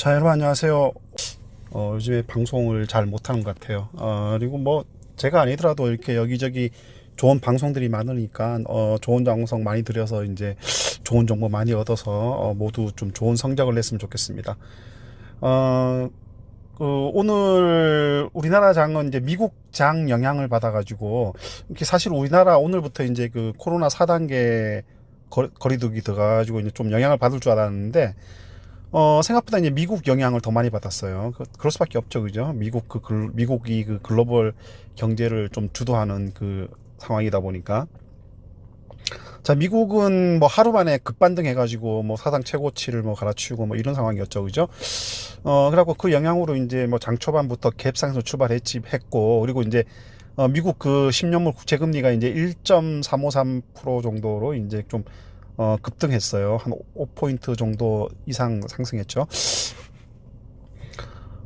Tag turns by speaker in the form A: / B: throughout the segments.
A: 자 여러분 안녕하세요. 어, 요즘에 방송을 잘 못하는 것 같아요. 어, 그리고 뭐 제가 아니더라도 이렇게 여기저기 좋은 방송들이 많으니까 어, 좋은 방송 많이 들여서 이제 좋은 정보 많이 얻어서 어, 모두 좀 좋은 성적을 냈으면 좋겠습니다. 어, 그 오늘 우리나라 장은 이제 미국 장 영향을 받아가지고 이렇게 사실 우리나라 오늘부터 이제 그 코로나 4단계 거리두기 들어가가지고 이제 좀 영향을 받을 줄 알았는데 어, 생각보다 이제 미국 영향을 더 많이 받았어요. 그, 그럴 수밖에 없죠, 그죠? 미국 그, 글, 미국이 그 글로벌 경제를 좀 주도하는 그 상황이다 보니까. 자, 미국은 뭐 하루 만에 급반등 해가지고 뭐 사상 최고치를 뭐 갈아치우고 뭐 이런 상황이었죠, 그죠? 어, 그래갖고 그 영향으로 이제 뭐 장 초반부터 갭상에서 출발했지, 했고, 그리고 이제 어, 미국 그 10년물 국채 금리가 이제 1.353% 정도로 이제 좀 어, 급등했어요. 한 5포인트 정도 이상 상승했죠.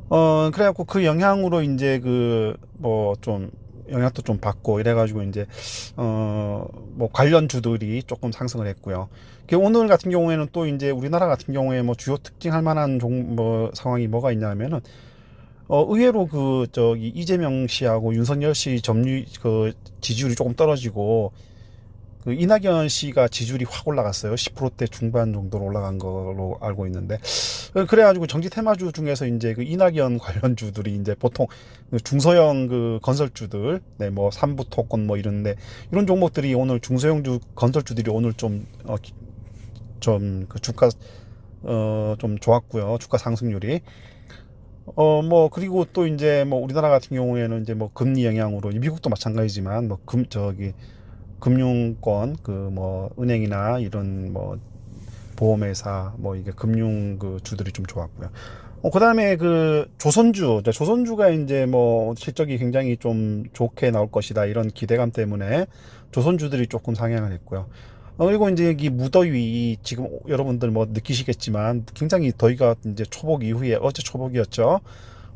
A: 어, 그래갖고 그 영향으로 이제 그, 뭐 좀, 영향도 좀 받고 이래가지고 이제, 어, 뭐 관련 주들이 조금 상승을 했고요. 그 오늘 같은 경우에는 또 이제 우리나라 같은 경우에 뭐 주요 특징할 만한 종, 뭐 상황이 뭐가 있냐면은, 어, 의외로 그, 저기, 이재명 씨하고 윤석열 씨 점유, 그, 지지율이 조금 떨어지고, 그 이낙연 씨가 지지율이 확 올라갔어요. 10%대 중반 정도로 올라간 걸로 알고 있는데 그래가지고 정치 테마주 중에서 이제 그 이낙연 관련 주들이 이제 보통 그 중소형 그 건설주들, 네 뭐 삼부 토건 뭐 이런데 이런 종목들이 오늘 중소형 주 건설주들이 오늘 좀 어, 좀그 주가 어 좀 좋았고요. 주가 상승률이 어, 뭐, 그리고 또 이제 뭐 우리나라 같은 경우에는 이제 뭐 금리 영향으로, 미국도 마찬가지지만 뭐 금, 저기, 금융권 그 뭐 은행이나 이런 뭐 보험회사 뭐 이게 금융 그 주들이 좀 좋았고요. 어, 그 다음에 그 조선주, 조선주가 이제 뭐 실적이 굉장히 좀 좋게 나올 것이다 이런 기대감 때문에 조선주들이 조금 상향을 했고요. 어, 그리고 이제 이 무더위 지금 여러분들 뭐 느끼시겠지만 굉장히 더위가 이제 초복 이후에 어제 초복이었죠.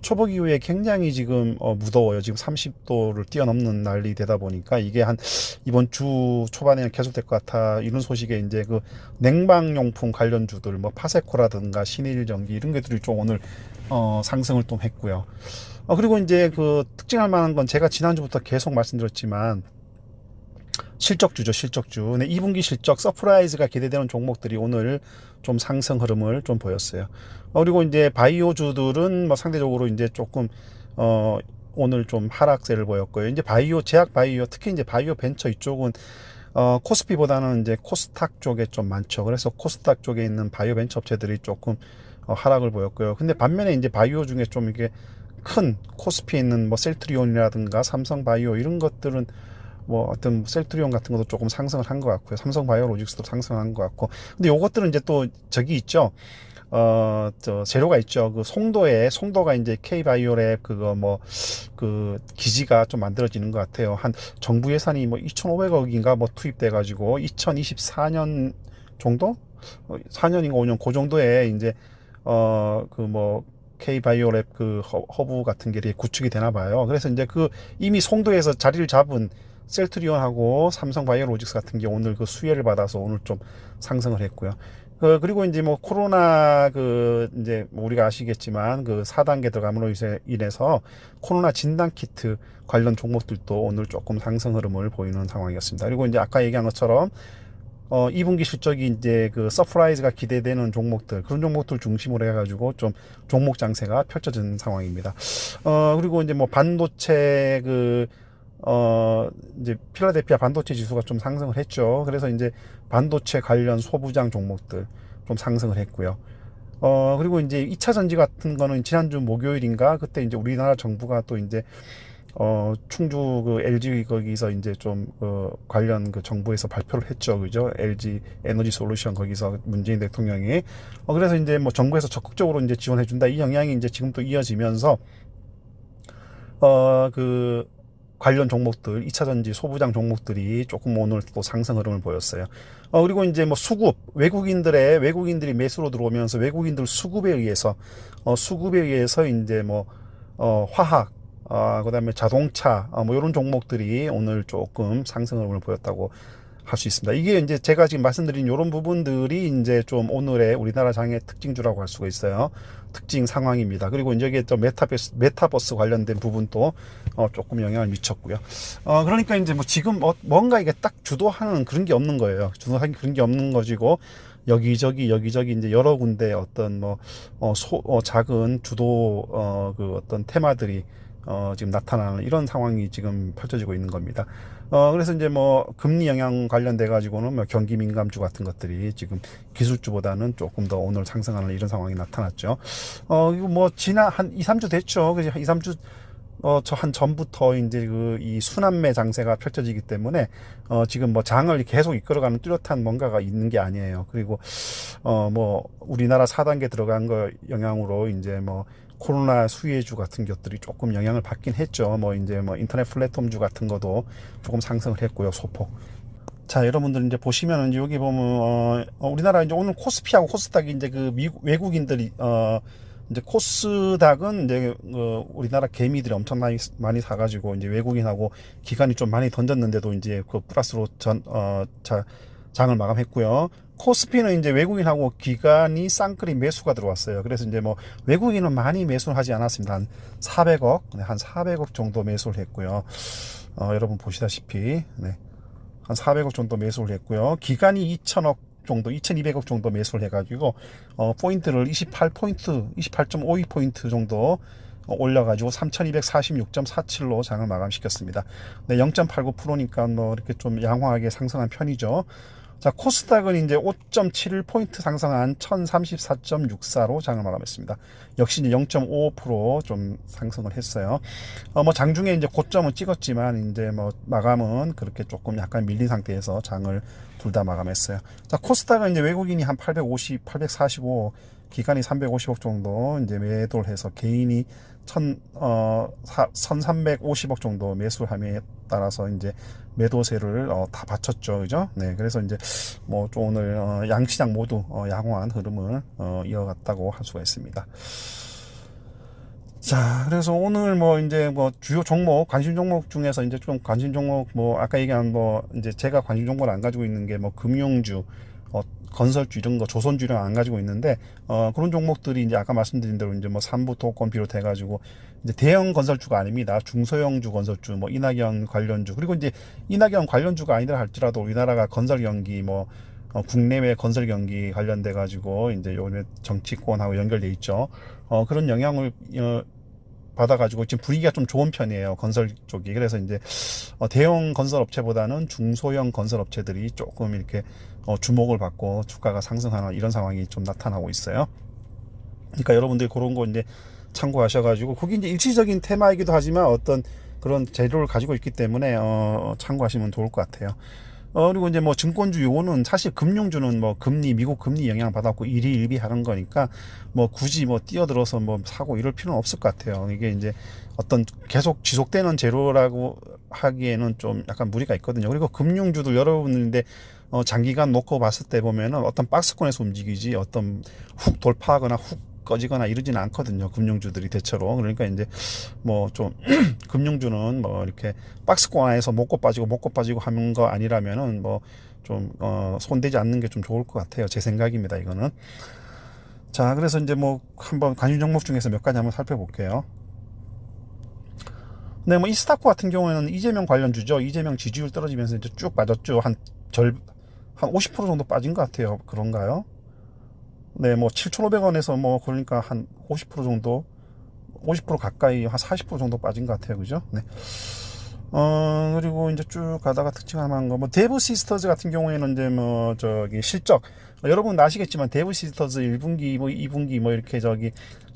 A: 초복 이후에 굉장히 지금 어, 무더워요. 지금 30도를 뛰어넘는 날이 되다 보니까 이게 한 이번 주 초반에는 계속될 것 같아. 이런 소식에 이제 그 냉방용품 관련주들 뭐 파세코라든가 신일전기 이런 것들이 좀 오늘 어, 상승을 좀 했고요. 어, 그리고 이제 그 특징할 만한 건 제가 지난주부터 계속 말씀드렸지만 실적주죠, 실적주. 네, 2분기 실적 서프라이즈가 기대되는 종목들이 오늘 좀 상승 흐름을 좀 보였어요. 어, 그리고 이제 바이오주들은 뭐 상대적으로 이제 조금 어 오늘 좀 하락세를 보였고요. 이제 바이오 제약 바이오 특히 이제 바이오 벤처 이쪽은 어 코스피보다는 이제 코스닥 쪽에 좀 많죠. 그래서 코스닥 쪽에 있는 바이오 벤처 업체들이 조금 어, 하락을 보였고요. 근데 반면에 이제 바이오 중에 좀 이게 큰 코스피에 있는 뭐 셀트리온이라든가 삼성 바이오 이런 것들은 뭐 어떤 셀트리온 같은 것도 조금 상승을 한 것 같고요. 삼성 바이오로직스도 상승한 것 같고. 근데 요것들은 이제 또 저기 있죠. 어, 저, 재료가 있죠. 그 송도에, 송도가 이제 K바이오랩 그거 뭐, 그 기지가 좀 만들어지는 것 같아요. 한 정부 예산이 뭐 2,500억인가 뭐 투입돼가지고 2024년 정도? 4년인가 5년 그 정도에 이제, 어, 그 뭐, K바이오랩 그 허브 같은 게 구축이 되나 봐요. 그래서 이제 그 이미 송도에서 자리를 잡은 셀트리온하고 삼성 바이오로직스 같은 게 오늘 그 수혜를 받아서 오늘 좀 상승을 했고요. 그, 그리고 이제 뭐 코로나 그 이제 뭐 우리가 아시겠지만 그 4단계 들어감으로 인해서 코로나 진단 키트 관련 종목들도 오늘 조금 상승 흐름을 보이는 상황이었습니다. 그리고 이제 아까 얘기한 것처럼 어, 2분기 실적이 이제 그 서프라이즈가 기대되는 종목들, 그런 종목들 중심으로 해가지고 좀 종목 장세가 펼쳐진 상황입니다. 어, 그리고 이제 뭐 반도체 그 어, 이제 필라델피아 반도체 지수가 좀 상승을 했죠. 그래서 이제 반도체 관련 소부장 종목들 좀 상승을 했고요. 어, 그리고 이제 2차 전지 같은 거는 지난주 목요일인가 그때 이제 우리나라 정부가 또 이제 어, 충주 그 LG 거기서 이제 좀, 어, 관련 그 정부에서 발표를 했죠. 그죠? LG 에너지 솔루션 거기서 문재인 대통령이. 어, 그래서 이제 뭐 정부에서 적극적으로 이제 지원해준다. 이 영향이 이제 지금 또 이어지면서, 어, 그, 관련 종목들, 2차 전지 소부장 종목들이 조금 오늘 또 상승 흐름을 보였어요. 어, 그리고 이제 뭐 수급, 외국인들의, 외국인들이 매수로 들어오면서 외국인들 수급에 의해서, 어, 수급에 의해서 이제 뭐, 어, 화학, 어, 그 다음에 자동차, 어, 뭐 이런 종목들이 오늘 조금 상승 흐름을 보였다고 할 수 있습니다. 이게 이제 제가 지금 말씀드린 이런 부분들이 이제 좀 오늘의 우리나라 장의 특징주라고 할 수가 있어요. 특징 상황입니다. 그리고 이제 이게 또 메타버스, 메타버스 관련된 부분도 어, 조금 영향을 미쳤고요. 어, 그러니까 이제 뭐 지금 뭐 뭔가 이게 딱 주도하는 그런 게 없는 거예요. 주도하는 그런 게 없는 것이고 여기저기 여기저기 이제 여러 군데 어떤 뭐 어, 소, 어, 작은 주도 어, 그 어떤 테마들이 어, 지금 나타나는 이런 상황이 지금 펼쳐지고 있는 겁니다. 어, 그래서 이제 뭐 금리 영향 관련돼 가지고는 뭐 경기 민감주 같은 것들이 지금 기술주보다는 조금 더 오늘 상승하는 이런 상황이 나타났죠. 어, 이거 뭐 지난 한 2, 3주 됐죠. 그죠? 2, 3주 어, 저 한 전부터 이제 그 이 순환매 장세가 펼쳐지기 때문에 어, 지금 뭐 장을 계속 이끌어가는 뚜렷한 뭔가가 있는 게 아니에요. 그리고 어, 뭐 우리나라 4단계 들어간 거 영향으로 이제 뭐 코로나 수혜주 같은 것들이 조금 영향을 받긴 했죠. 뭐 이제 뭐 인터넷 플랫폼주 같은 것도 조금 상승을 했고요. 소폭. 자, 여러분들 이제 보시면은 여기 보면 어, 어, 우리나라 이제 오늘 코스피하고 코스닥이 이제 그 미국 외국인들이 어 이제 코스닥은 이제 어, 우리나라 개미들이 엄청 많이 많이 사가지고 이제 외국인하고 기간이 좀 많이 던졌는데도 이제 그 플러스로 전어자 장을 마감했고요. 코스피는 이제 외국인하고 기간이 쌍끌이 매수가 들어왔어요. 그래서 이제 뭐 외국인은 많이 매수를 하지 않았습니다. 한 400억, 네, 한 400억 정도 매수를 했고요. 어, 여러분 보시다시피 네, 한 400억 정도 매수를 했고요. 기간이 2천억 정도, 2,200억 정도 매수를 해가지고 어, 포인트를 28포인트, 28.52포인트 정도 어, 올려가지고 3,246.47로 장을 마감시켰습니다. 네, 0.89%니까 뭐 이렇게 좀 양호하게 상승한 편이죠. 자, 코스닥은 이제 5.71포인트 상승한 1034.64로 장을 마감했습니다. 역시 이제 0.55%좀 상승을 했어요. 어, 뭐 장중에 이제 고점은 찍었지만 이제 뭐 마감은 그렇게 조금 약간 밀린 상태에서 장을 둘 다 마감했어요. 자, 코스닥은 이제 외국인이 한 850, 845, 기간이 350억 정도 이제 매도를 해서 개인이 천, 어, 1350억 정도 매수함에 따라서 이제 매도세를 어, 다 받쳤죠. 그죠? 네. 그래서 이제 뭐좀 오늘 어, 양시장 모두 어, 양호한 흐름을 어, 이어갔다고 할 수가 있습니다. 자, 그래서 오늘 뭐 이제 뭐 주요 종목, 관심 종목 중에서 이제 좀 관심 종목 뭐 아까 얘기한 뭐 이제 제가 관심 종목을 안 가지고 있는 게 뭐 금융주, 어, 건설주 이런 거 조선주를 안 가지고 있는데 어 그런 종목들이 이제 아까 말씀드린 대로 이제 뭐 삼부 토건 비롯해 가지고 이제 대형 건설주가 아닙니다. 중소형주 건설주 뭐 이낙연 관련주 그리고 이제 이낙연 관련주가 아니라 할지라도 우리나라가 건설 경기 뭐 어, 국내외 건설 경기 관련돼 가지고 이제 요즘에 정치권하고 연결돼 있죠. 어 그런 영향을 어, 받아가지고 지금 분위기가 좀 좋은 편이에요 건설 쪽이 그래서 이제 어, 대형 건설 업체보다는 중소형 건설 업체들이 조금 이렇게 어, 주목을 받고 주가가 상승하는 이런 상황이 좀 나타나고 있어요. 그러니까 여러분들이 그런 거 이제 참고하셔가지고 그게 이제 일시적인 테마이기도 하지만 어떤 그런 재료를 가지고 있기 때문에 어, 참고하시면 좋을 것 같아요. 어, 그리고 이제 뭐 증권주 요거는 사실 금융주는 뭐 금리, 미국 금리 영향 받았고 일희일비 하는 거니까 뭐 굳이 뭐 뛰어들어서 뭐 사고 이럴 필요는 없을 것 같아요. 이게 이제 어떤 계속 지속되는 재료라고 하기에는 좀 약간 무리가 있거든요. 그리고 금융주도 여러분인데 어, 장기간 놓고 봤을 때 보면은 어떤 박스권에서 움직이지 어떤 훅 돌파하거나 훅 꺼지거나 이러지는 않거든요. 금융주들이 대체로. 그러니까 이제 뭐 좀 금융주는 뭐 이렇게 박스권 안에서 먹고 빠지고 먹고 빠지고 하는 거 아니라면은 뭐 좀 어, 손대지 않는 게 좀 좋을 것 같아요. 제 생각입니다. 이거는. 자, 그래서 이제 뭐 한번 관심 종목 중에서 몇 가지 한번 살펴볼게요. 네, 뭐 이스타코 같은 경우에는 이재명 관련 주죠. 이재명 지지율 떨어지면서 이제 쭉 빠졌죠. 한 절, 한 50% 정도 빠진 것 같아요. 그런가요? 네, 뭐 7,500원에서 뭐 그러니까 한 50% 정도, 50% 가까이 한 40% 정도 빠진 것 같아요. 그죠? 네. 어, 그리고 이제 쭉 가다가 특징한 거, 뭐, 데브 시스터즈 같은 경우에는 이제 뭐, 저기, 실적. 여러분 아시겠지만, 데브 시스터즈 1분기, 뭐, 2분기, 뭐, 이렇게 저기,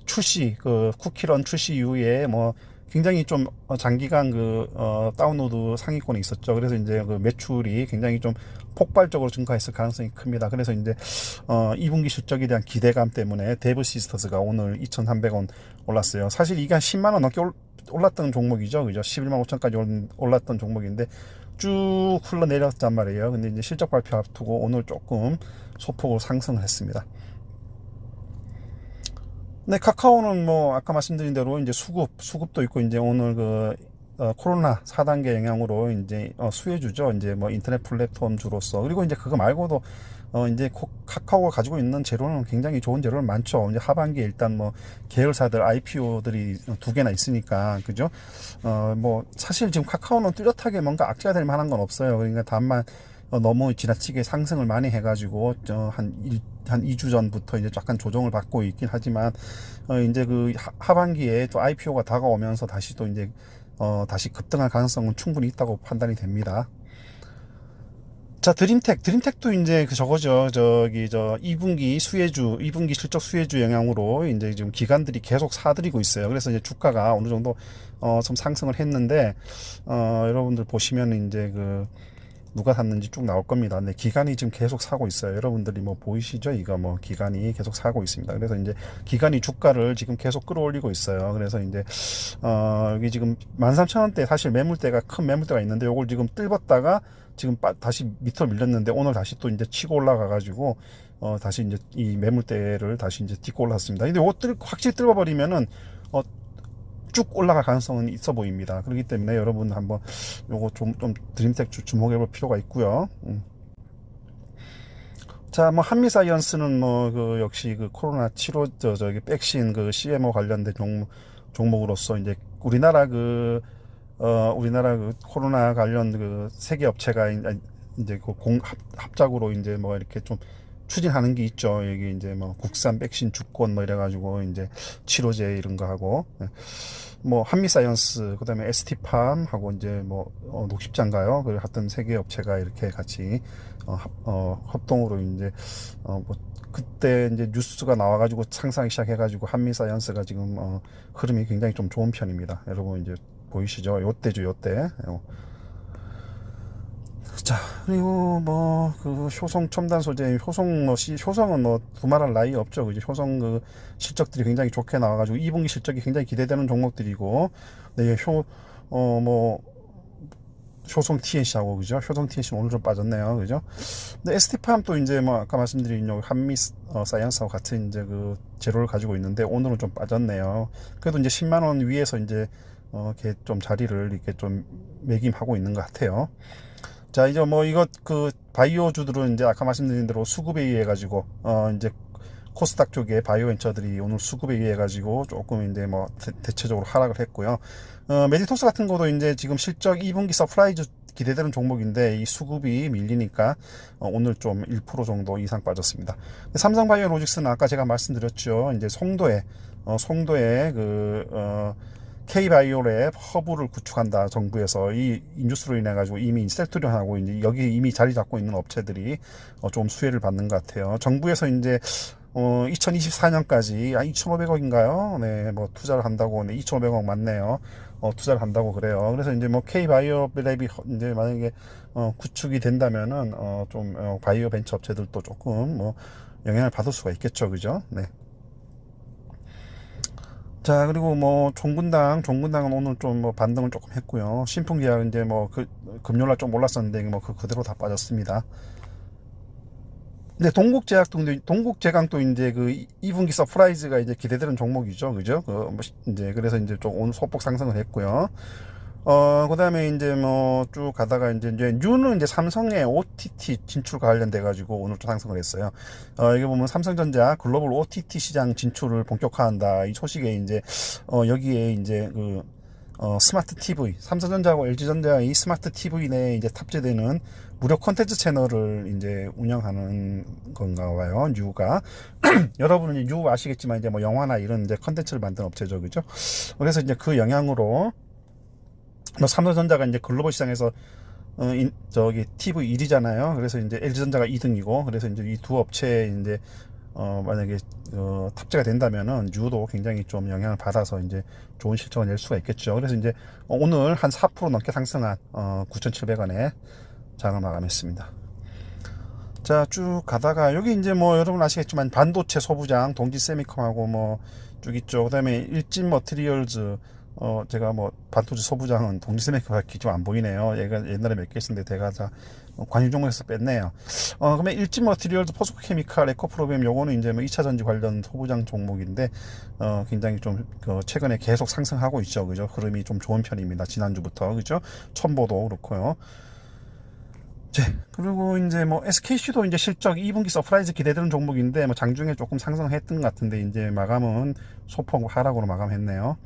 A: 출시, 그, 쿠키런 출시 이후에 뭐, 굉장히 좀 어, 장기간 그, 어, 다운로드 상위권에 있었죠. 그래서 이제 그 매출이 굉장히 좀 폭발적으로 증가했을 가능성이 큽니다. 그래서 이제, 어, 2분기 실적에 대한 기대감 때문에 데브 시스터즈가 오늘 2,300원 올랐어요. 사실 이게 한 10만 원 넘게 올, 올랐던 종목이죠. 그죠? 11만 5천까지 올랐던 종목인데 쭉 흘러내렸단 말이에요. 근데 이제 실적 발표 앞두고 오늘 조금 소폭으로 상승을 했습니다. 네, 카카오는 뭐 아까 말씀드린 대로 이제 수급, 수급도 있고 이제 오늘 그 어, 코로나 4단계 영향으로 이제 어, 수혜주죠. 이제 뭐 인터넷 플랫폼 주로서 그리고 이제 그거 말고도 어 이제 코- 카카오가 가지고 있는 재료는 굉장히 좋은 재료는 많죠. 이제 하반기에 일단 뭐 계열사들 IPO들이 두 개나 있으니까 그죠? 어 뭐 사실 지금 카카오는 뚜렷하게 뭔가 악재가 될 만한 건 없어요. 그러니까 다만 어, 너무 지나치게 상승을 많이 해가지고 저한 한 2주 전부터 이제 약간 조정을 받고 있긴 하지만 어 이제 그 하- 하반기에 또 IPO가 다가오면서 다시 또 이제 어 다시 급등할 가능성은 충분히 있다고 판단이 됩니다. 자, 드림텍. 드림텍도 이제 그 저거죠. 저기 저 2분기 수혜주, 2분기 실적 수혜주 영향으로 이제 지금 기관들이 계속 사들이고 있어요. 그래서 이제 주가가 어느 정도 어 좀 상승을 했는데 어 여러분들 보시면 이제 그 누가 샀는지 쭉 나올 겁니다. 근데 기관이 지금 계속 사고 있어요. 여러분들이 뭐 보이시죠? 이거 뭐 기관이 계속 사고 있습니다. 그래서 이제 기관이 주가를 지금 계속 끌어올리고 있어요. 그래서 이제 어 여기 지금 13,000원대 사실 매물대가 큰 매물대가 있는데 요걸 지금 뜰었다가 지금 빠- 다시 밑으로 밀렸는데 오늘 다시 또 이제 치고 올라가 가지고 어 다시 이제 이 매물대를 다시 이제 딛고 올랐습니다. 근데 요거 뜰 확실히 뜰어 버리면은 어 쭉 올라갈 가능성은 있어 보입니다. 그렇기 때문에 여러분 한번 요거 좀, 좀 드림텍 주- 주목해 볼 필요가 있고요. 음. 자, 뭐 한미 사이언스는 뭐 그 역시 그 코로나 치료 저 저기 백신 그 CMO 관련된 종목 종목으로서 이제 우리나라 그 어, 우리나라 그 코로나 관련 그 세계 업체가 이- 이제 그 공, 합, 합작으로 이제 뭐 이렇게 좀 추진하는 게 있죠. 여기 이제 뭐 국산 백신 주권 뭐 이래가지고 이제 치료제 이런 거 하고 예. 뭐 한미사이언스 그다음에 ST팜 하고 이제 뭐 어, 녹십자인가요? 그 하여튼 세계 업체가 이렇게 같이 어, 합, 어, 합동으로 이제 어, 뭐 그때 이제 뉴스가 나와가지고 상상하기 시작해가지고 한미사이언스가 지금 어, 흐름이 굉장히 좀 좋은 편입니다. 여러분 이제 보이시죠? 요때죠, 요때. 어. 자, 그리고 뭐, 그, 효성 첨단 소재, 효성 뭐, 시, 효성은 뭐, 두말할 나위 없죠. 그죠? 효성 그 실적들이 굉장히 좋게 나와가지고, 2분기 실적이 굉장히 기대되는 종목들이고, 네, 효, 어, 뭐, 효성 TNC하고, 그죠? 효성 TNC 오늘 좀 빠졌네요. 그죠? 근데 ST팜 또 이제 뭐, 아까 말씀드린 요 한미 어, 사이언스와 같은 이제 그 재료를 가지고 있는데, 오늘은 좀 빠졌네요. 그래도 이제 10만 원 위에서 이제, 어, 이렇게 좀 자리를 이렇게 좀 매김하고 있는 것 같아요. 자, 이제 뭐 이것 그 바이오주들은 이제 아까 말씀드린 대로 수급에 의해 가지고 어 이제 코스닥 쪽에 바이오 벤처들이 오늘 수급에 의해 가지고 조금 이제 뭐 대, 체적으로 하락을 했고요. 어 메디토스 같은 것도 이제 지금 실적 2분기 서프라이즈 기대되는 종목인데 이 수급이 밀리니까 어, 오늘 좀 1% 정도 이상 빠졌습니다. 삼성바이오로직스는 아까 제가 말씀드렸죠. 이제 송도에 어, 송도에 그 어, K바이오랩 허브를 구축한다 정부에서 이 인주스로 인해 가지고 이미 셀트리온하고 이제 여기 이미 자리 잡고 있는 업체들이 어, 좀 수혜를 받는 것 같아요. 정부에서 이제 어, 2024년까지 아 2,500억인가요? 네, 뭐 투자를 한다고 네, 2,500억 맞네요. 어, 투자를 한다고 그래요. 그래서 이제 뭐 K바이오 랩이 허- 이제 만약에 어, 구축이 된다면은 어, 좀 어, 바이오 벤처 업체들도 조금 뭐 영향을 받을 수가 있겠죠, 그죠? 네. 자 그리고 뭐 종군당 종군당은 오늘 좀 뭐 반등을 조금 했고요. 신풍기아 이제 뭐 그 금요일날 좀 올랐었는데 뭐 그 그대로 다 빠졌습니다. 근데 동국제약도 동국제강도 이제 그 2분기 서프라이즈가 이제 기대되는 종목이죠. 그죠? 그뭐 이제 그래서 이제 좀 오늘 소폭 상승을 했고요 어, 그 다음에 이제 뭐 쭉 가다가 이제, 이제 뉴는 이제 삼성의 OTT 진출 관련돼 가지고 오늘 또 상승을 했어요. 어, 여기 보면 삼성전자 글로벌 OTT 시장 진출을 본격화한다. 이 소식에 이제, 어, 여기에 이제 그, 어, 스마트 TV, 삼성전자하고 LG전자의 스마트 TV 내에 이제 탑재되는 무료 콘텐츠 채널을 이제 운영하는 건가 봐요. 뉴가. 여러분은 뉴 아시겠지만 이제 뭐 영화나 이런 이제 콘텐츠를 만드는 업체죠. 그죠? 그래서 이제 그 영향으로 뭐 삼성전자가 이제 글로벌 시장에서 어, 인, 저기 TV 1위잖아요. 그래서 이제 LG전자가 2등이고, 그래서 이제 이 두 업체에 이제 어, 만약에 어, 탑재가 된다면은 유도 굉장히 좀 영향을 받아서 이제 좋은 실적을 낼 수가 있겠죠. 그래서 이제 어, 오늘 한 4% 넘게 상승한 어, 9,700원에 장을 마감했습니다. 자, 쭉 가다가 여기 이제 뭐 여러분 아시겠지만 반도체 소부장 동지 세미컴하고 뭐 쭉 있죠. 그다음에 일진 머티리얼즈 어, 제가 뭐, 반도체 소부장은 동지스메이커밖에 좀안 보이네요. 얘가 옛날에 몇 개 있었는데 제가 다 어, 관심 종목에서 뺐네요. 어, 그러면 일지 머티리얼즈, 포스코 케미칼, 에코 프로비엠 요거는 이제 뭐 2차 전지 관련 소부장 종목인데, 어, 굉장히 좀, 그, 최근에 계속 상승하고 있죠. 그죠? 흐름이 좀 좋은 편입니다. 지난주부터. 그죠? 첨보도 그렇고요. 네. 그리고 이제 뭐 SKC도 이제 실적 2분기 서프라이즈 기대되는 종목인데 뭐 장중에 조금 상승했던 것 같은데 이제 마감은 소폭 하락으로 마감했네요.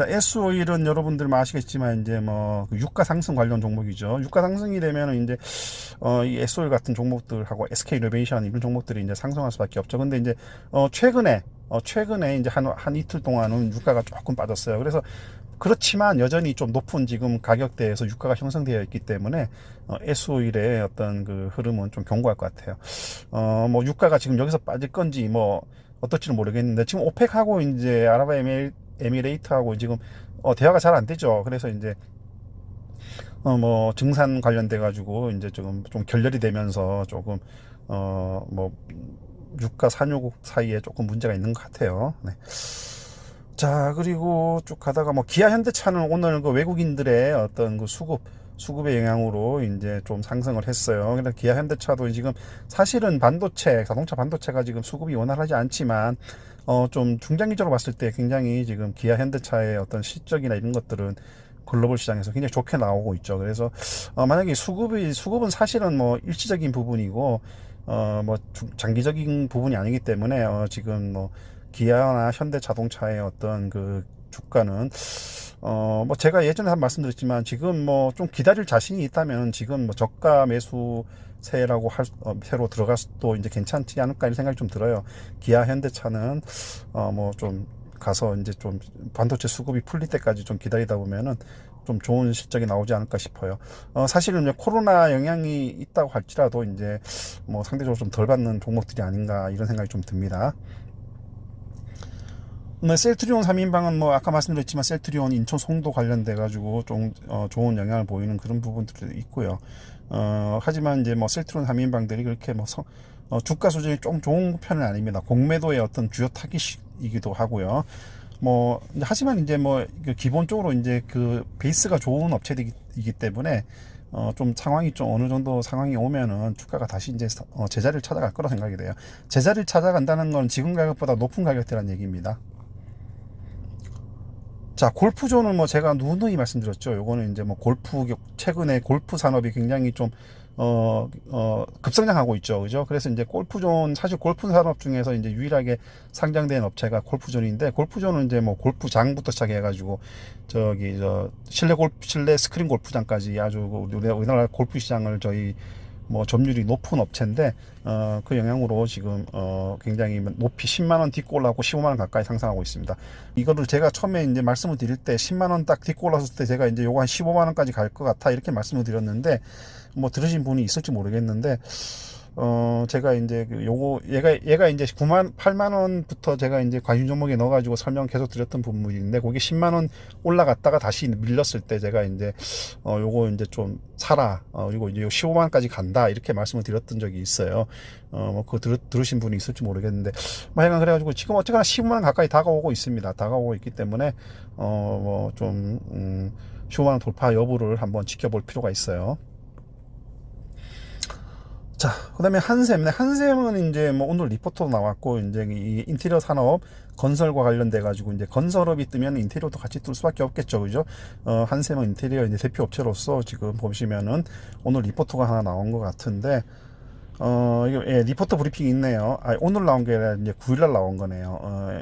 A: 자, S51은 여러분들 뭐 아시겠지만 이제 뭐그 유가 상승 관련 종목이죠. 유가 상승이 되면은 이제 어, 이 S51 같은 종목들하고 SK 이노베이션 이런 종목들이 이제 상승할 수밖에 없죠. 근데 이제 어, 최근에 어, 최근에 이제 한, 한 이틀 동안은 유가가 조금 빠졌어요. 그래서 그렇지만 여전히 좀 높은 지금 가격대에서 유가가 형성되어 있기 때문에 어, S51의 어떤 그 흐름은 좀 견고할 것 같아요. 어, 뭐 유가가 지금 여기서 빠질 건지 뭐 어떨지는 모르겠는데 지금 오펙하고 이제 아랍에미, 에미레이트하고 지금 어, 대화가 잘 안 되죠. 그래서 이제 어, 뭐, 증산 관련돼 가지고, 이제 조금, 좀 결렬이 되면서 조금, 어, 뭐, 유가 산유국 사이에 조금 문제가 있는 것 같아요. 네. 자, 그리고 쭉 가다가 뭐, 기아 현대차는 오늘 그 외국인들의 어떤 그 수급, 수급의 영향으로 이제 좀 상승을 했어요. 근데 기아 현대차도 지금 사실은 반도체, 자동차 반도체가 지금 수급이 원활하지 않지만, 어, 좀 중장기적으로 봤을 때 굉장히 지금 기아 현대차의 어떤 실적이나 이런 것들은 글로벌 시장에서 굉장히 좋게 나오고 있죠. 그래서 어, 만약에 수급이 수급은 사실은 뭐 일시적인 부분이고 어 뭐 장기적인 부분이 아니기 때문에 어, 지금 뭐 기아나 현대자동차의 어떤 그 주가는 어 뭐 제가 예전에 한 말씀드렸지만 지금 뭐 좀 기다릴 자신이 있다면 지금 뭐 저가 매수 세라고 할 어, 새로 들어가도 이제 괜찮지 않을까 이런 생각이 좀 들어요. 기아 현대차는 어 뭐 좀 가서 이제 좀 반도체 수급이 풀릴 때까지 좀 기다리다 보면은 좀 좋은 실적이 나오지 않을까 싶어요. 어, 사실은 이제 코로나 영향이 있다고 할지라도 이제 뭐 상대적으로 좀 덜 받는 종목들이 아닌가 이런 생각이 좀 듭니다. 뭐 셀트리온 3인방은 뭐 아까 말씀드렸지만 셀트리온 인천 송도 관련돼 가지고 좀 어, 좋은 영향을 보이는 그런 부분들도 있고요. 어, 하지만 이제 뭐 셀트리온 3인방들이 그렇게 뭐 성, 어, 주가 수준이 좀 좋은 편은 아닙니다. 공매도의 어떤 주요 타깃이기도 하고요. 뭐 하지만 이제 뭐그 기본적으로 이제 그 베이스가 좋은 업체이기 때문에 어, 좀 상황이 좀 어느 정도 상황이 오면은 주가가 다시 이제 사- 어, 제자리를 찾아갈 거라 생각이 돼요. 제자리를 찾아간다는 건 지금 가격보다 높은 가격대라는 얘기입니다. 자, 골프존은 뭐 제가 누누이 말씀드렸죠. 요거는 이제 뭐 골프, 최근에 골프 산업이 굉장히 좀, 어, 어, 급성장하고 있죠. 그죠? 그래서 이제 골프존, 사실 골프 산업 중에서 이제 유일하게 상장된 업체가 골프존인데, 골프존은 이제 뭐 골프장부터 시작해가지고, 저기, 저, 실내 골프, 실내 스크린 골프장까지 아주 우리- 우리나라 골프 시장을 저희 뭐 점유율이 높은 업체인데 어, 그 영향으로 지금 어, 굉장히 높이 10만 원 올라고 15만 원 가까이 상승하고 있습니다. 이거를 제가 처음에 이제 말씀을 드릴 때 10만 원 딱 딛고 올랐을 때 제가 이제 요거 한 15만 원까지 갈 것 같아 이렇게 말씀을 드렸는데 뭐 들으신 분이 있을지 모르겠는데 어 제가 이제 그 요거 얘가 얘가 이제 9만 8만 원부터 제가 이제 관심 종목에 넣어가지고 설명 계속 드렸던 부분인데 거기 10만 원 올라갔다가 다시 밀렸을 때 제가 이제 어 요거 이제 좀 사라 어 그리고 이제 15만 원까지 간다 이렇게 말씀을 드렸던 적이 있어요. 어뭐 그거 들, 들으신 분이 있을지 모르겠는데 뭐 하여간 그래가지고 지금 어쨌거나 15만 원 가까이 다가오고 있습니다. 다가오고 있기 때문에 어뭐좀 음, 15만 원 돌파 여부를 한번 지켜볼 필요가 있어요. 자, 그 다음에 한샘. 네, 한샘은 이제 뭐 오늘 리포터도 나왔고, 이제 이 인테리어 산업 건설과 관련돼 가지고 이제 건설업이 뜨면 인테리어도 같이 뜰 수밖에 없겠죠. 그죠? 어, 한샘은 인테리어 이제 대표 업체로서 지금 보시면은 오늘 리포터가 하나 나온 것 같은데, 어, 이거, 예, 리포터 브리핑이 있네요. 아, 오늘 나온 게 아니라 이제 9일날 나온 거네요. 어,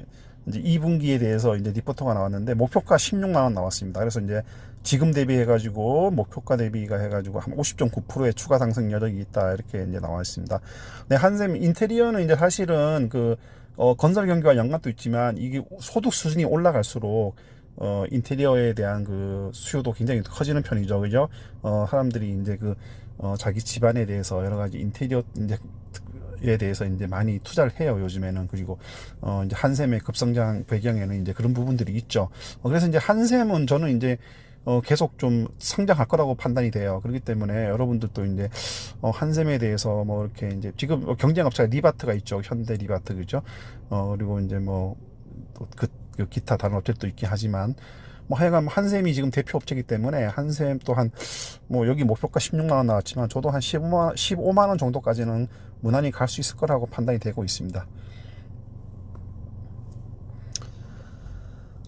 A: 이제 2분기에 대해서 이제 리포터가 나왔는데, 목표가 16만 원 나왔습니다. 그래서 이제 지금 대비해 가지고, 목표가 대비가 해 가지고 한 50.9%의 추가 상승 여력이 있다. 이렇게 이제 나와 있습니다. 네, 한샘 인테리어는 이제 사실은 그, 어, 건설 경기와 연관도 있지만, 이게 소득 수준이 올라갈수록, 어, 인테리어에 대한 그 수요도 굉장히 커지는 편이죠. 그죠? 어, 사람들이 이제 그, 어, 자기 집안에 대해서 여러 가지 인테리어 이제 에 대해서 이제 많이 투자를 해요 요즘에는. 그리고 어 이제 한샘의 급성장 배경에는 이제 그런 부분들이 있죠. 어, 그래서 이제 한샘은 저는 이제 어 계속 좀 성장할 거라고 판단이 돼요. 그렇기 때문에 여러분들도 이제 어 한샘에 대해서 뭐 이렇게 이제 지금 뭐 경쟁 업체가 리바트가 있죠. 현대 리바트 그죠? 어 그리고 이제 뭐그 그 기타 다른 업체도 있긴 하지만 뭐 하여간 한샘이 지금 대표 업체이기 때문에 한샘 또한 뭐 여기 목표가 16만 원 나왔지만 저도 한 15만 원, 15만 원 정도까지는 무난히 갈 수 있을 거라고 판단이 되고 있습니다.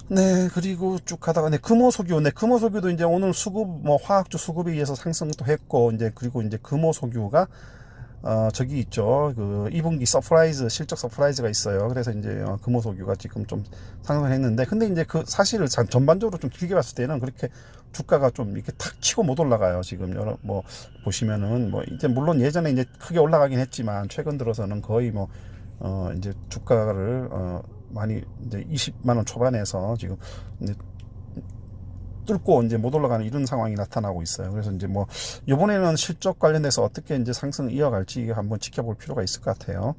A: 네, 그리고 쭉 가다가, 네, 금호석유, 네, 금호석유도 이제 오늘 수급, 뭐, 화학주 수급에 의해서 상승도 했고, 이제, 그리고 이제 금호석유가, 어, 저기 있죠. 그, 2분기 서프라이즈, 실적 서프라이즈가 있어요. 그래서 이제, 어, 금호석유가 지금 좀 상승을 했는데, 근데 이제 그 사실을 전- 전반적으로 좀 길게 봤을 때는 그렇게 주가가 좀 이렇게 탁 치고 못 올라가요. 지금 여러, 뭐, 보시면은, 뭐, 이제 물론 예전에 이제 크게 올라가긴 했지만, 최근 들어서는 거의 뭐, 어, 이제 주가를, 어, 많이 이제 20만 원 초반에서 지금 이제 뚫고 이제 못 올라가는 이런 상황이 나타나고 있어요. 그래서 이제 뭐 이번에는 실적 관련돼서 어떻게 이제 상승 이어갈지 한번 지켜볼 필요가 있을 것 같아요.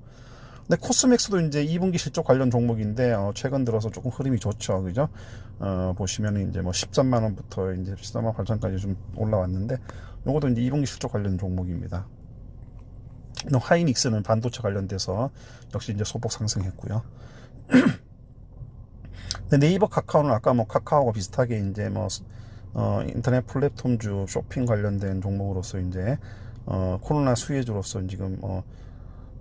A: 근데 코스맥스도 이제 2분기 실적 관련 종목인데 어, 최근 들어서 조금 흐름이 좋죠, 그죠? 어, 보시면 이제 뭐 13만 원부터 이제 13만 8천까지 좀 올라왔는데 요것도 이제 2분기 실적 관련 종목입니다. 또 하이닉스는 반도체 관련돼서 역시 이제 소폭 상승했고요. 근데 네이버 카카오는 아까 뭐 카카오가 비슷하게 이제 뭐 어, 인터넷 플랫폼주 쇼핑 관련된 종목으로서 이제 어, 코로나 수혜주로서 지금 어,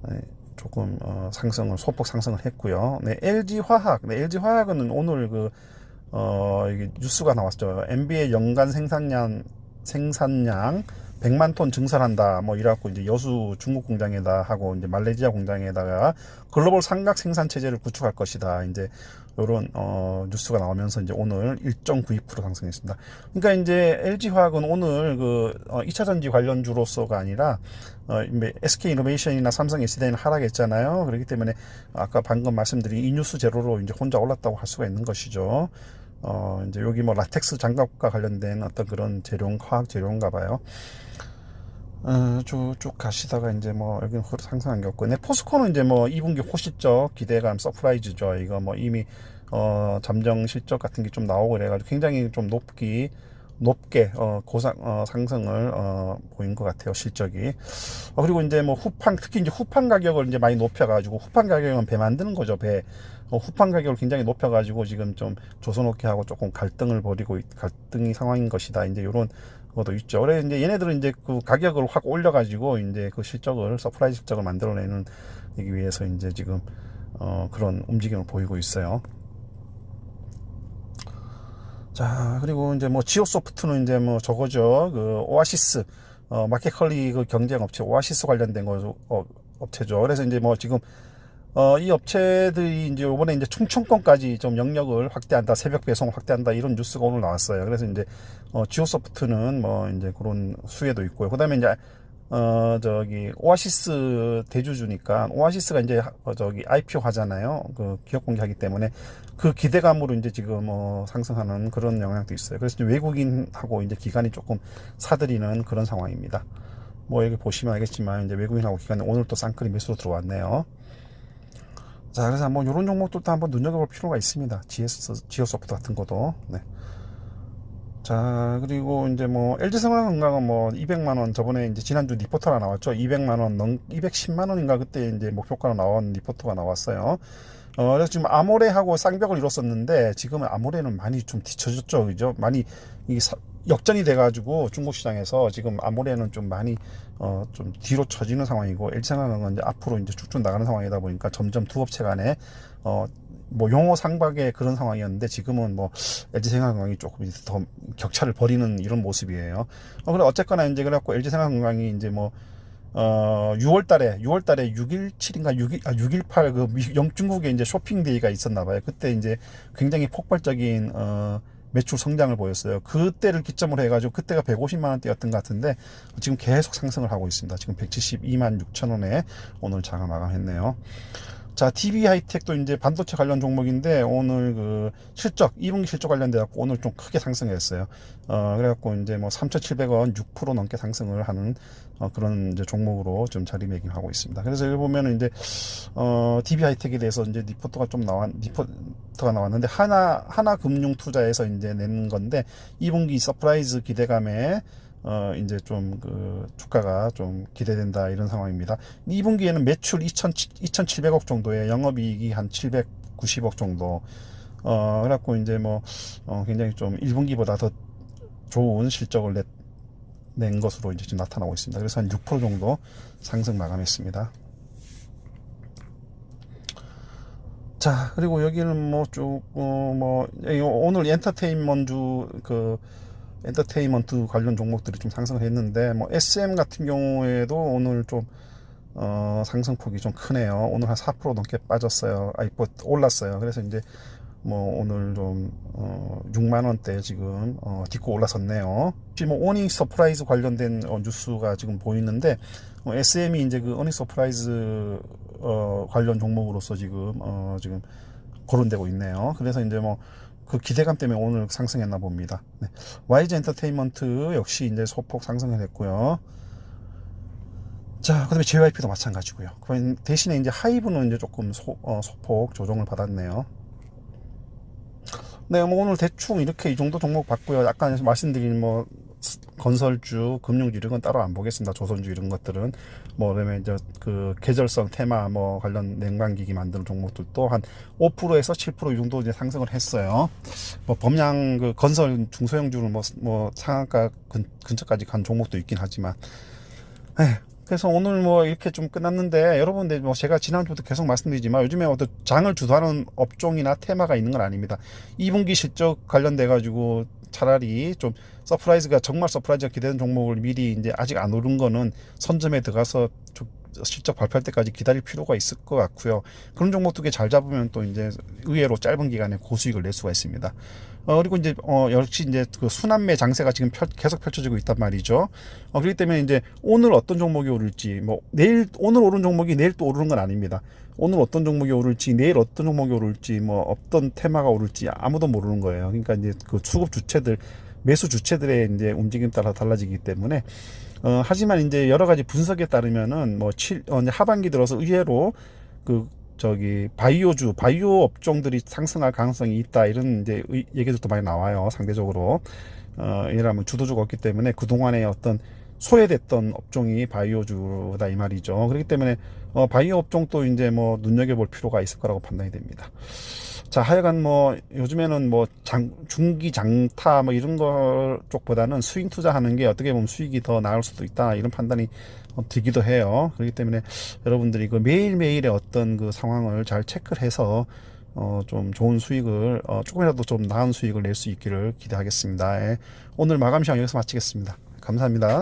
A: 네, 조금 어, 상승을 소폭 상승을 했고요. 네, LG 화학, 네, LG 화학은 오늘 그 어, 이게 뉴스가 나왔죠. NBA 연간 생산량 생산량 100만 톤 증설한다. 뭐 이래갖고 이제 여수 중국 공장에다 하고 이제 말레이시아 공장에다가 글로벌 삼각 생산 체제를 구축할 것이다. 이제 요런 어 뉴스가 나오면서 이제 오늘 1.92% 상승했습니다. 그러니까 이제 LG 화학은 오늘 그 어, 2차 전지 관련주로서가 아니라 어 SK 이노베이션이나 삼성 SDI는 하락했잖아요. 그렇기 때문에 아까 방금 말씀드린 이 뉴스 제로로 이제 혼자 올랐다고 할 수가 있는 것이죠. 어 이제 여기 뭐 라텍스 장갑과 관련된 어떤 그런 재료 화학 재료인가 봐요. 어, 쭉, 쭉 가시다가 이제 뭐 여기는 흐- 상승한 게 없고, 네, 포스코는 이제 뭐 2분기 호시적 기대감 서프라이즈죠. 이거 뭐 이미 어, 잠정 실적 같은 게 좀 나오고 그래가지고 굉장히 좀 높기 높게 어, 고상 어, 상승을 어, 보인 것 같아요 실적이. 어, 그리고 이제 뭐 후판 특히 이제 후판 가격을 이제 많이 높여가지고 후판 가격은 배 만드는 거죠 배. 어, 후판 가격을 굉장히 높여가지고 지금 좀 조선업계하고 조금 갈등을 벌이고 있- 갈등이 상황인 것이다. 이제 이런 것도 있죠. 그래 이제 얘네들은 이제 그 가격을 확 올려가지고 이제 그 실적을 서프라이즈 실적을 만들어내는 기 위해서 이제 지금 어, 그런 움직임을 보이고 있어요. 자 그리고 이제 뭐 지오소프트는 이제 뭐 저거죠 그 오아시스 어 마켓컬리 그 경쟁 업체 오아시스 관련된 거 어, 업체죠 그래서 이제 뭐 지금 어 이 업체들이 이제 이번에 이제 충청권까지 좀 영역을 확대한다 새벽 배송 확대한다 이런 뉴스가 오늘 나왔어요 그래서 이제 어 지오소프트는 뭐 이제 그런 수혜도 있고요 그다음에 이제 어 저기 오아시스 대주주니까 오아시스가 이제 하- 어, 저기 IPO 하잖아요. 그 기업 공개하기 때문에 그 기대감으로 이제 지금 어 상승하는 그런 영향도 있어요. 그래서 이제 외국인하고 이제 기관이 조금 사들이는 그런 상황입니다. 뭐 여기 보시면 알겠지만 이제 외국인하고 기관이 오늘 또 쌍끌이 매수로 들어왔네요. 자, 그래서 한번 이런 종목들도 한번 눈여겨볼 필요가 있습니다. GS, 지오소프트 같은 것도. 네. 자, 그리고 이제 뭐 LG생활건강은 뭐 200만 원 저번에 이제 지난주 리포터가 나왔죠. 200만 원 넘, 210만 원인가 그때 이제 목표가로 나온 리포터가 나왔어요. 어, 그래서 지금 아모레하고 쌍벽을 이뤘었는데 지금은 아모레는 많이 좀 뒤쳐졌죠. 그죠? 많이 이 사- 역전이 돼가지고 중국 시장에서 지금 아모레는 좀 많이 어, 좀 뒤로 처지는 상황이고 LG생활건강은 이제 앞으로 이제 쭉쭉 나가는 상황이다 보니까 점점 두 업체 간에 어, 뭐 용어 상박의 그런 상황이었는데 지금은 뭐 LG생활건강이 조금 이제 더 격차를 벌이는 이런 모습이에요. 어, 그래 어쨌거나 이제 그래갖고 LG생활건강이 이제 뭐 어, 6월 달에, 6월 달에 617인가 6일, 아, 618, 그, 미- 영중국에 이제 쇼핑데이가 있었나 봐요. 그때 이제 굉장히 폭발적인, 어, 매출 성장을 보였어요. 그때를 기점으로 해가지고 그때가 150만 원대였던 것 같은데 지금 계속 상승을 하고 있습니다. 지금 172만 6천 원에 오늘 장을 마감했네요. 자, DB 하이텍도 이제 반도체 관련 종목인데 오늘 그 실적, 2분기 실적 관련돼 갖고 오늘 좀 크게 상승했어요. 어, 그래 갖고 이제 뭐 3,700원 6% 넘게 상승을 하는 어, 그런 이제 종목으로 좀 자리매김하고 있습니다. 그래서 여기 보면은 이제 어, DB 하이텍에 대해서 이제 리포트가 좀 나왔, 리포트가 나왔는데 하나 하나 금융 투자에서 이제 낸 건데 2분기 서프라이즈 기대감에 어, 이제 좀 그 주가가 좀 기대된다 이런 상황입니다. 2분기에는 매출 2,000, 2,700억 정도에 영업이익이 한 790억 정도. 어, 그래갖고 이제 뭐, 어, 굉장히 좀 1분기보다 더 좋은 실적을 냈, 낸 것으로 이제 지금 나타나고 있습니다. 그래서 한 6% 정도 상승 마감했습니다. 자, 그리고 여기는 뭐 쭉, 어, 뭐, 여기 오늘 엔터테인먼트, 그, 엔터테인먼트 관련 종목들이 좀 상승을 했는데, 뭐, SM 같은 경우에도 오늘 좀, 어, 상승폭이 좀 크네요. 오늘 한 4% 넘게 빠졌어요. 뭐, 올랐어요. 그래서 이제, 뭐, 오늘 좀, 어, 6만 원대 지금, 어, 딛고 올라섰네요. 지금 뭐, 오닝 서프라이즈 관련된 어, 뉴스가 지금 보이는데, 어, SM이 이제 그 어닝 서프라이즈, 어, 관련 종목으로서 지금, 어, 지금 거론되고 있네요. 그래서 이제 뭐, 그 기대감 때문에 오늘 상승했나 봅니다. 네. YG 엔터테인먼트 역시 이제 소폭 상승을 했고요. 자, 그 다음에 JYP도 마찬가지고요. 그 대신에 이제 하이브는 이제 조금 소, 어, 소폭 조정을 받았네요. 네, 뭐 오늘 대충 이렇게 이 정도 종목 봤고요. 아까 말씀드린 뭐 스- 건설주, 금융주 이런 건 따로 안 보겠습니다. 조선주 이런 것들은 뭐 그다음에 이제 그 계절성 테마 뭐 관련 냉방기기 만드는 종목들도 한 5%에서 7%이 정도 이제 상승을 했어요. 뭐 범양 그 건설 중소형주는 뭐, 뭐 상한가 근, 근처까지 간 종목도 있긴 하지만 에휴, 그래서 오늘 뭐 이렇게 좀 끝났는데 여러분들 뭐 제가 지난주부터 계속 말씀드리지만 요즘에 어떤 장을 주도하는 업종이나 테마가 있는 건 아닙니다. 2분기 실적 관련돼 가지고 차라리 좀 서프라이즈가 정말 서프라이즈가 기대되는 종목을 미리 이제 아직 안 오른 거는 선점에 들어가서 좀 실적 발표할 때까지 기다릴 필요가 있을 것 같고요. 그런 종목도 잘 잡으면 또 이제 의외로 짧은 기간에 고수익을 낼 수가 있습니다. 어, 그리고 이제, 어, 역시 이제 그 순환매 장세가 지금 펼- 계속 펼쳐지고 있단 말이죠. 어, 그렇기 때문에 이제 오늘 어떤 종목이 오를지, 뭐, 내일, 오늘 오른 종목이 내일 또 오르는 건 아닙니다. 오늘 어떤 종목이 오를지, 내일 어떤 종목이 오를지, 뭐, 어떤 테마가 오를지 아무도 모르는 거예요. 그러니까 이제 그 수급 주체들, 매수 주체들의 이제 움직임 따라 달라지기 때문에, 어, 하지만 이제 여러 가지 분석에 따르면은 뭐, 칠, 어, 이제 하반기 들어서 의외로 그 저기 바이오주 바이오 업종들이 상승할 가능성이 있다. 이런 이제 의- 얘기들도 많이 나와요 상대적으로. 어 이라면 주도주가 없기 때문에 그 동안에 어떤 소외됐던 업종이 바이오주다 이 말이죠. 그렇기 때문에 어 바이오 업종도 이제 뭐 눈여겨볼 필요가 있을 거라고 판단이 됩니다. 자 하여간 뭐 요즘에는 뭐 장, 중기 장타 뭐 이런 거 쪽보다는 스윙 투자하는 게 어떻게 보면 수익이 더 나을 수도 있다. 이런 판단이 어, 들기도 해요 그렇기 때문에 여러분들이 그 매일매일의 어떤 그 상황을 잘 체크를 해서 어, 좀 좋은 수익을 어, 조금이라도 좀 나은 수익을 낼 수 있기를 기대하겠습니다. 예. 오늘 마감 시간 여기서 마치겠습니다. 감사합니다.